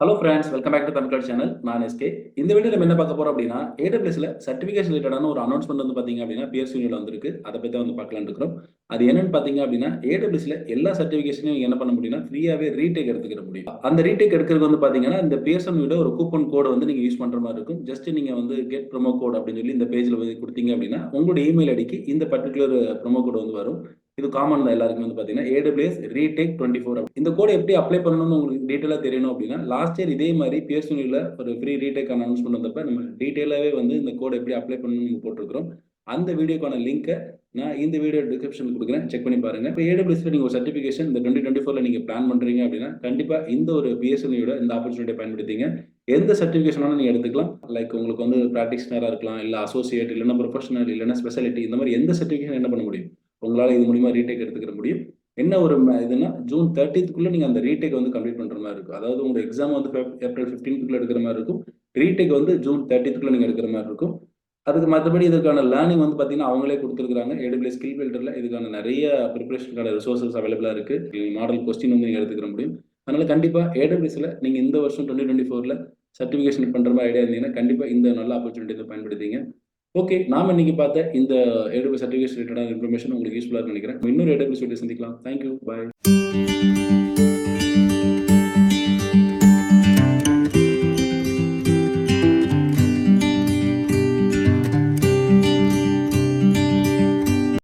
Hello friends welcome back to Tamil channel நான் SK இந்த video நம்ம என்ன பார்க்க போறோம் அப்படின்னா ஏடபிள்யூஸ்ல சர்டிஃபிகேஷன் ரிலேட்டடான ஒரு அனௌன்ஸ்மெண்ட் வந்து பாத்தீங்க அப்படின்னா பிஎஸ் யூனியில் வந்திருக்கு. அதை பத்தி வந்து பார்க்கலாம் இருக்கிறோம். அது என்னன்னு பாத்தீங்க அப்படின்னா ஏடபிள்யூஸ்ல எல்லா சர்டிஃபிகேஷனையும் என்ன பண்ண முடியும்னா ஃப்ரீயாவே ரீடேக் எடுத்துக்கிற முடியும். அந்த ரீடேக் எடுக்கிறது வந்து பாத்தீங்கன்னா இந்த பிஎஸ்என் விட ஒரு கூப்பன் கோடு வந்து நீங்க யூஸ் பண்ற மாதிரி இருக்கும். ஜஸ்ட் நீங்க வந்து கெட் ப்ரோமோ கோட் அப்படின்னு சொல்லி இந்த பேஜ்ல வந்து கொடுத்தீங்க அப்படின்னா உங்களுடைய இமெயில் ஐடிக்கு இந்த பர்டிகுலர் ப்ரோமோ கோட் வந்து வரும். இது காமன் தான் எல்லாருக்குமே வந்து பார்த்தீங்கன்னா ஏடபிள்யூஎஸ் ரீடேக் டுவெண்ட்டி ஃபோர் இந்த கோடை எப்படி அப்ளை பண்ணணும்னு உங்களுக்கு டீட்டெயிலாக தெரியணும் அப்படின்னா லாஸ்ட் இயர் இதே மாதிரி பிஎஸ்யூனியில் ஒரு ஃப்ரீ ரீடேக் அனௌன்ஸ்மெண்ட் வந்தப்ப நம்ம டீட்டெயிலாகவே வந்து இந்த கோடை எப்படி அப்ளை பண்ணணும்னு போட்டிருக்கிறோம். அந்த வீடியோக்கான லிங்க்கை நான் இந்த வீடியோ டிஸ்கிரிப்ஷன் கொடுக்குறேன். செக் பண்ணி பாருங்க. இப்போ ஏடபிள்யூஎஸ்ல நீங்கள் ஒரு சர்டிஃபிகேஷன் இந்த டுவெண்ட்டி டுவெண்ட்டி ஃபோரில் நீங்கள் பிளான் பண்ணுறீங்க அப்படின்னா கண்டிப்பாக இந்த ஒரு பிஎஸ்என்யோட இந்த ஆப்பர்ச்சுனிட்டியை பயன்படுத்திங்க. எந்த சர்டிஃபிகேஷனாலும் நீங்கள் எடுத்துக்கலாம். லைக் உங்களுக்கு வந்து ப்ராக்டிஷனராக இருக்கலாம் இல்லை அசோசியேட் இல்லைன்னா ப்ரொஃபஷனல் இல்லைன்னா ஸ்பெஷாலிட்டி இந்த மாதிரி எந்த சர்டிஃபிகேஷன் என்ன பண்ண முடியும்? உங்களால் இது மூலிமா ரீடேக் எடுத்துக்கிற முடியும். என்ன ஒரு இதுன்னா ஜூன் தேர்ட்டிக்குள்ளே நீங்கள் அந்த ரீடேக் வந்து கம்ப்ளீட் பண்ணுற மாதிரி இருக்கும். அதாவது உங்கள் எக்ஸாம் வந்து ஏப்ரல் ஃபிஃப்டீன்த்துக்குள்ள எடுக்கிற மாதிரி இருக்கும். ரீடேக் வந்து ஜூன் தேர்ட்டிக்குள்ளே நீங்கள் எடுக்கிற மாதிரி இருக்கும். அதுக்கு மற்றபடி இதுக்கான லேர்னிங் வந்து பார்த்தீங்கன்னா அவங்களே கொடுத்துருக்காங்க ஏடபிள்யூ ஸ்கில் பில்டரில் இதுக்கான நிறைய ப்ரிப்பரேஷனுக்கான ரிசோர்சஸ் அவைலபிளாக இருக்குது மாடல் கொஸ்டின் வந்து நீங்கள் எடுத்துக்கிற முடியும். அதனால் கண்டிப்பாக ஏடபிள்யூஸில் நீங்கள் இந்த வருஷம் டுவெண்ட்டி டுவெண்ட்டி ஃபோரில் சர்டிஃபிகேஷன் பண்ணுற மாதிரி ஐடியா இருந்தீங்கன்னா கண்டிப்பாக இந்த நல்ல ஆப்பர்ச்சுனிட்டி பயன்படுத்திங்க ஓகே நாம இன்னைக்கு பார்த்த இந்த ஏடபிள்யூ சர்டிஃபிகேட் ரிலேட்டடான இன்ஃபர்மேஷன் உங்களுக்கு யூஸ்ஃபுல்லாக நினைக்கிறேன். இன்னொரு ஏடபிள்யூ சொல்லி சந்திக்கலாம். Thank you bye